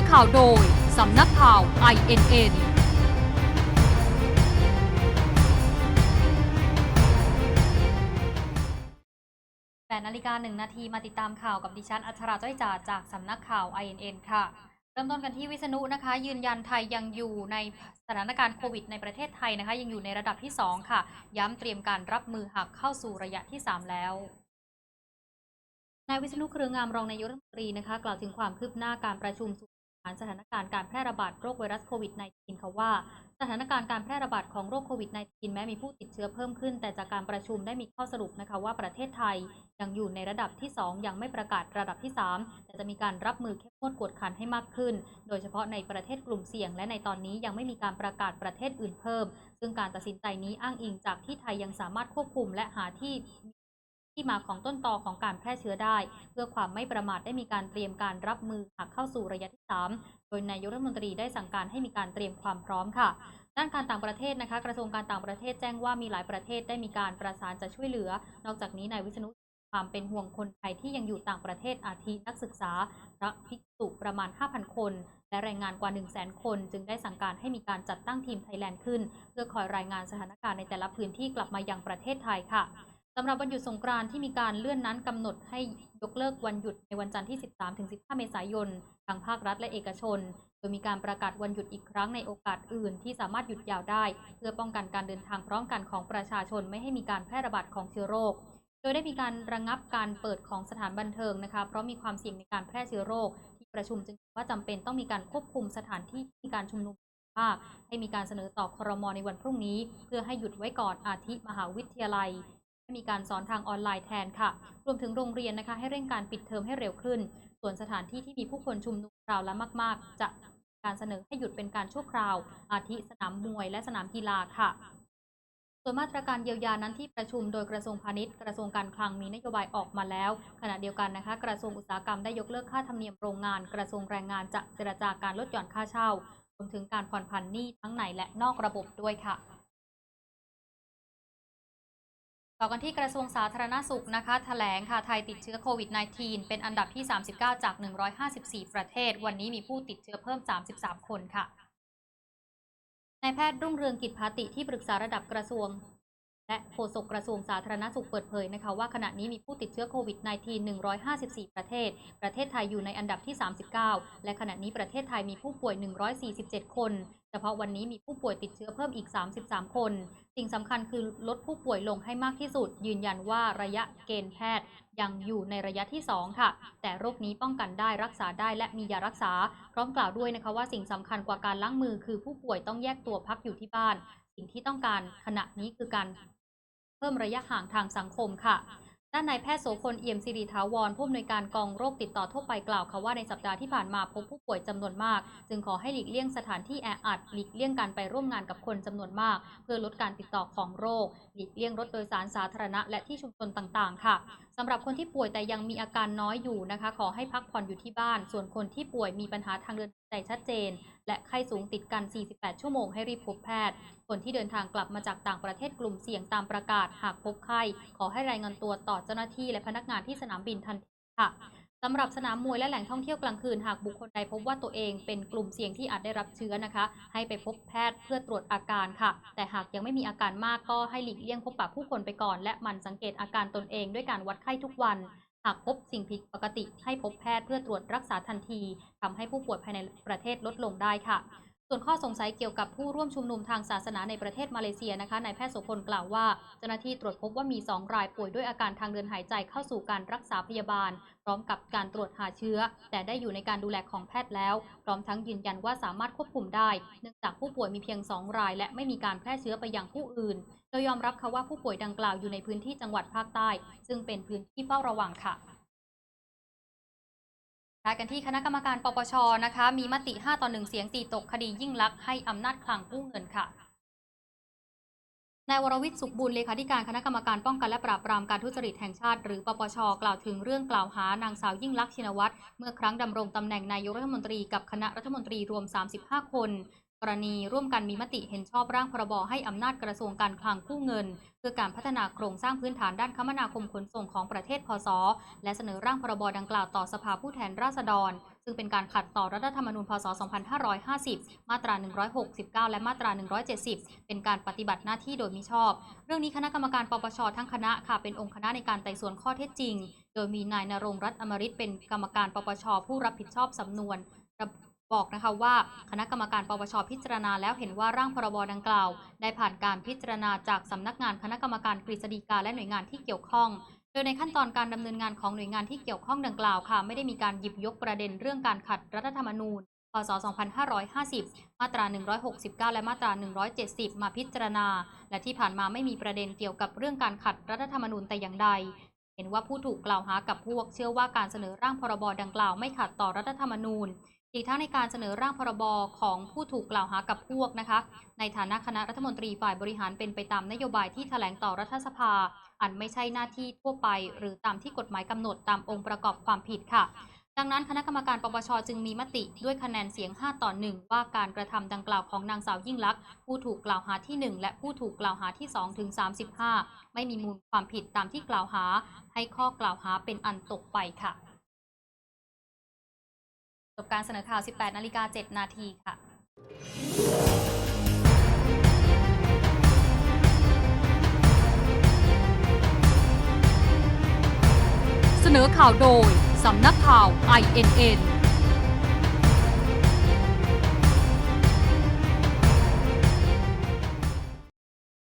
อข่าวโดย สำนักข่าว INN แปดนาฬิกาหนึ่งนาทีมาติดตามข่าวกับดิฉัน อัชราจ้อยจ่าจากสำนักข่าว INN ค่ะ เริ่มต้นกันที่วิษณุนะคะ ยืนยันไทยยังอยู่ในสถานการณ์โควิดในประเทศไทยนะคะ ยังอยู่ในระดับที่ 2 ค่ะ ย้ำเตรียมการรับมือหากเข้าสู่ระยะที่ 3 แล้วนายวิษณุเครืองามรองนายกรัฐมนตรีนะคะ กล่าวถึงความคืบหน้าการประชุมสุานสถานการณ์การแพร่ระบาดโรคไวรัสโควิด -19 ค่ะว่า สถานการณ์การแพร่ระบาดของโรคโควิด -19 แม้มีผู้ติดเชื้อเพิ่มขึ้น แต่จากการประชุมได้มีข้อสรุปนะคะว่าประเทศไทยยังอยู่ในระดับที่ 2 ยังไม่ประกาศระดับที่ 3 แต่จะมีการรับมือเข้มงวดกวดขันให้มากขึ้น โดยเฉพาะในประเทศกลุ่มเสี่ยง และในตอนนี้ยังไม่มีการประกาศประเทศอื่นเพิ่ม ซึ่งการตัดสินใจนี้อ้างอิงจากที่ไทยยังสามารถควบคุมและหาที่ ที่มาของต้นตอของการแพร่เชื้อได้ เพื่อความไม่ประมาทได้มีการเตรียมการรับมือหากเข้าสู่ระยะที่ 3 โดยนายกรัฐมนตรีได้สั่งการให้มีการเตรียมความพร้อมค่ะ ด้านการต่างประเทศนะคะ กระทรวงการต่างประเทศแจ้งว่ามีหลายประเทศได้มีการประสานจะช่วยเหลือ นอกจากนี้นายวิษณุความเป็นห่วงคนไทยที่ยังอยู่ต่างประเทศอาทินักศึกษาพระภิกษุประมาณ 5,000 คน และแรงงานกว่า 100,000 คน จึงได้สั่งการให้มีการจัดตั้งทีมไทยแลนด์ขึ้น เพื่อคอยรายงานสถานการณ์ในแต่ละพื้นที่กลับมายังประเทศไทยค่ะ สำหรับวันหยุดสงกรานต์ที่มีการเลื่อนนั้นกำหนดให้ยกเลิกวันหยุดในวันจันทร์ที่ 13-15 เมษายนทางภาครัฐและเอกชน โดยมีการประกาศวันหยุดอีกครั้งในโอกาสอื่นที่สามารถหยุดยาวได้ เพื่อป้องกันการเดินทางพร้อมกันของประชาชนไม่ให้มีการแพร่ระบาดของเชื้อโรค โดยได้มีการระงับการเปิดของสถานบันเทิงนะคะ เพราะมีความเสี่ยงในการแพร่เชื้อโรค ที่ประชุมจึงว่าจำเป็นต้องมีการควบคุมสถานที่ที่มีการชุมนุมภาคให้มีการเสนอต่อครมในวันพรุ่งนี้ เพื่อให้หยุดไว้ก่อนอาทิมหาวิทยาลัย มีการสอนทางออนไลน์แทนค่ะ รวมถึงโรงเรียนนะคะ ให้เร่งการปิดเทอมให้เร็วขึ้น ส่วนสถานที่ที่มีผู้คนชุมนุมคราวละมาก ๆ จะการเสนอให้หยุดเป็นการชั่วคราว อาทิสนามมวยและสนามกีฬาค่ะ ส่วนมาตรการเยียวยานั้นที่ประชุมโดยกระทรวงพาณิชย์ กระทรวงการคลังมีนโยบายออกมาแล้ว ขณะเดียวกันนะคะ กระทรวงอุตสาหกรรมได้ยกเลิกค่าธรรมเนียมโรงงาน กระทรวงแรงงานจะเจรจาการลดหย่อนค่าเช่ารวมถึงการผ่อนผันหนี้ทั้งในและนอกระบบด้วยค่ะ ต่อกันที่กระทรวงสาธารณสุขนะคะแถลงค่ะไทยติดเชื้อโควิด -19 เป็นอันดับที่ 39 จาก 154 ประเทศ วันนี้มีผู้ติดเชื้อเพิ่ม 33 คนค่ะนายแพทย์รุ่งเรืองกิจภาติที่ปรึกษาระดับกระทรวง และโฆษกกระทรวงสาธารณสุขเปิดเผยนะคะว่าขณะนี้มีผู้ติดเชื้อโควิด -19 154 ประเทศ ประเทศไทยอยู่ในอันดับที่ 39 และขณะนี้ประเทศไทยมีผู้ป่วย 147 คน เฉพาะวันนี้มีผู้ป่วยติดเชื้อเพิ่มอีก 33 คน สิ่งสำคัญคือลดผู้ป่วยลงให้มากที่สุด ยืนยันว่าระยะเกณฑ์แพทย์ยังอยู่ในระยะที่ 2 ค่ะ แต่โรคนี้ป้องกันได้รักษาได้และมียารักษา พร้อมกล่าวด้วยนะคะว่าสิ่งสำคัญกว่าการล้างมือ คือผู้ป่วยต้องแยกตัวพักอยู่ที่บ้าน สิ่งที่ต้องการขณะนี้คือการ เพิ่มระยะห่างทางสังคมค่ะ ด้านนายแพทย์โสพลเอี่ยมสิริถาวรผู้อำนวยการกองโรคติดต่อทั่วไปกล่าวค่ะว่าในสัปดาห์ที่ผ่านมาพบผู้ป่วยจำนวนมาก จึงขอให้หลีกเลี่ยงสถานที่แออัดหลีกเลี่ยงการไปร่วมงานกับคนจำนวนมาก เพื่อลดการติดต่อของโรค หลีกเลี่ยงรถโดยสารสาธารณะและที่ชุมชนต่างๆ ค่ะำหรับคนที่ป่วยแต่ยังมีอาการน้อยอยู่นะคะ ขอให้พักผ่อนอยู่ที่บ้าน ส่วนคนที่ป่วยมีปัญหาทางเดินหายใจชัดเจน และไข้สูงติดกัน 48 ชั่วโมงให้รีบพบแพทย์ คนที่เดินทางกลับมาจากต่างประเทศกลุ่มเสี่ยงตามประกาศ หากพบไข้ ขอให้รายงานตัวต่อเจ้าหน้าที่และพนักงานที่สนามบินทันทีค่ะ สำหรับสนามมวยและแหล่งท่องเที่ยวกลางคืนหากบุคคลใดพบว่าตัวเองเป็นกลุ่มเสี่ยงที่อาจได้รับเชื้อนะคะ ให้ไปพบแพทย์เพื่อตรวจอาการค่ะ แต่หากยังไม่มีอาการมากก็ให้หลีกเลี่ยงพบปะผู้คนไปก่อน และมันสังเกตอาการตนเองด้วยการวัดไข้ทุกวัน หากพบสิ่งผิดปกติ ให้พบแพทย์เพื่อตรวจรักษาทันทีทำให้ผู้ป่วยภายในประเทศลดลงได้ค่ะ ส่วนข้อสงสัยเกี่ยวกับผู้ร่วมชุมนุมทางศาสนาในประเทศมาเลเซียนะคะนายแพทย์โสพลกล่าวว่า เจ้าหน้าที่ตรวจพบว่ามี 2 รายป่วยด้วยอาการทางเดินหายใจเข้าสู่การรักษาพยาบาล พร้อมกับการตรวจหาเชื้อ แต่ได้อยู่ในการดูแลของแพทย์แล้ว พร้อมทั้งยืนยันว่าสามารถควบคุมได้ เนื่องจากผู้ป่วยมีเพียง 2 ราย และไม่มีการแพร่เชื้อไปยังผู้อื่น โดยยอมรับค่ะว่าผู้ป่วยดังกล่าวอยู่ในพื้นที่จังหวัดภาคใต้ ซึ่งเป็นพื้นที่เฝ้าระวังค่ะ ท้ายกันที่คณะกรรมการปปชนะคะ มีมติ 5 ต่อ 1 เสียงตีตกคดียิ่งลักษณ์ให้อำนาจคลังกู้เงินค่ะนายวรวิทย์สุขบุญเลขาธิการคณะกรรมการป้องกันและปราบปรามการทุจริตแห่งชาติ หรือปปชกล่าวถึงเรื่องกล่าวหานางสาวยิ่งลักษณ์ชินวัตรเมื่อครั้งดำรงตำแหน่งนายกรัฐมนตรีกับคณะรัฐมนตรีรวม 35 คน กรณีร่วมกันมีมติเห็นชอบร่างพรบให้อำนาจกระทรวงการคลังกู้เงิน เพื่อการพัฒนาโครงสร้างพื้นฐานด้านคมนาคมขนส่งของประเทศพศ และเสนอร่างพรบดังกล่าวต่อสภาผู้แทนราษฎร ซึ่งเป็นการขัดต่อรัฐธรรมนูญพศ 2550 มาตรา 169 และมาตรา 170 เป็นการปฏิบัติหน้าที่โดยมิชอบ เรื่องนี้คณะกรรมการปปชทั้งคณะค่ะเป็นองค์คณะในการไต่สวนข้อเท็จจริง โดยมีนายนรงรัตน์อมริตเป็นกรรมการปปชผู้รับผิดชอบสำนวน บอกนะคะว่าคณะกรรมการปปชพิจารณาแล้วเห็นว่าร่างพรบดังกล่าว ได้ผ่านการพิจารณาจากสำนักงานคณะกรรมการกฤษฎีกาและหน่วยงานที่เกี่ยวข้อง โดยในขั้นตอนการดำเนินงานของหน่วยงานที่เกี่ยวข้องดังกล่าวค่ะ ไม่ได้มีการหยิบยกประเด็นเรื่องการขัดรัฐธรรมนูญพศ 2550 มาตรา 169 และมาตรา 170 มาพิจารณา และที่ผ่านมาไม่มีประเด็นเกี่ยวกับเรื่องการขัดรัฐธรรมนูญแต่อย่างใด เห็นว่าผู้ถูกกล่าวหากับพวกเชื่อว่าการเสนอร่างพรบดังกล่าวไม่ขัดต่อรัฐธรรมนูญ อีกทั้งในการเสนอร่างพรบของผู้ถูกกล่าวหากับพวกนะคะ ในฐานะคณะรัฐมนตรีฝ่ายบริหารเป็นไปตามนโยบายที่แถลงต่อรัฐสภา อันไม่ใช่หน้าที่ทั่วไป หรือตามที่กฎหมายกำหนดตามองค์ประกอบความผิดค่ะ ดังนั้นคณะกรรมการปปชจึงมีมติด้วยคะแนนเสียง 5 ต่อ 1 ว่าการกระทำดังกล่าวของนางสาวยิ่งลักษณ์ผู้ถูกกล่าวหาที่ 1 และผู้ถูกกล่าวหาที่2ถึง35 ไม่มีมูลความผิดตามที่กล่าวหา ให้ข้อกล่าวหาเป็นอันตกไปค่ะ จบการเสนอข่าว 18 นาฬิกา 7 นาทีค่ะเสนอข่าวโดย สำนักข่าว INN